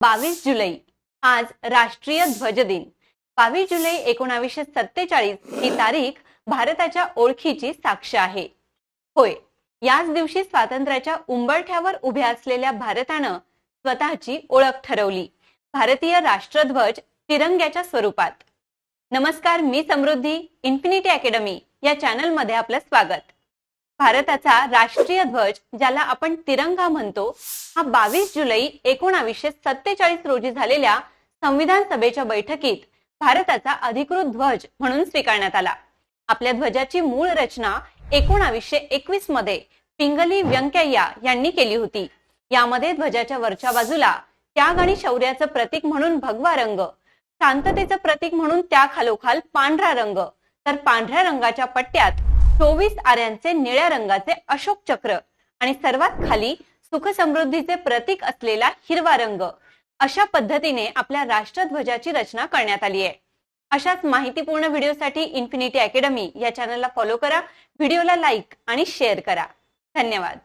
बावीस जुलै. आज राष्ट्रीय ध्वज दिन. बावीस जुलै एकोणावीसशे सत्तेचाळीस ही तारीख भारताच्या ओळखीची साक्ष आहे. होय याच दिवशी स्वातंत्र्याच्या उंबरठ्यावर उभ्या असलेल्या भारतानं स्वतःची ओळख ठरवली. भारतीय राष्ट्रध्वज तिरंग्याच्या स्वरूपात. नमस्कार मी समृद्धी इन्फिनिटी अकॅडमी या चॅनलमध्ये आपलं स्वागत. भारताचा राष्ट्रीय ध्वज ज्याला आपण तिरंगा म्हणतो हा बावीस जुलै एकोणावीसशे सत्तेचाळीस रोजी झालेल्या संविधान सभेच्या बैठकीत भारताचा अधिकृत ध्वज म्हणून स्वीकारण्यात आला. आपल्या ध्वजाची मूळ रचना एकोणावीसशे एकवीसमध्ये पिंगली व्यंकय्या यांनी केली होती. यामध्ये ध्वजाच्या वरच्या बाजूला त्याग आणि शौर्याचं प्रतीक म्हणून भगवा रंग शांततेचं प्रतीक म्हणून त्या खालोखाल पांढरा रंग तर पांढऱ्या रंगाच्या पट्ट्यात चोवीस आऱ्यांचे निळ्या रंगाचे अशोक चक्र आणि सर्वात खाली सुख समृद्धीचे प्रतीक असलेला हिरवा रंग अशा पद्धतीने आपल्या राष्ट्रध्वजाची रचना करण्यात आली आहे. अशाच माहितीपूर्ण व्हिडिओसाठी इन्फिनिटी अकॅडमी या चॅनलला फॉलो करा व्हिडिओला लाईक आणि शेअर करा. धन्यवाद.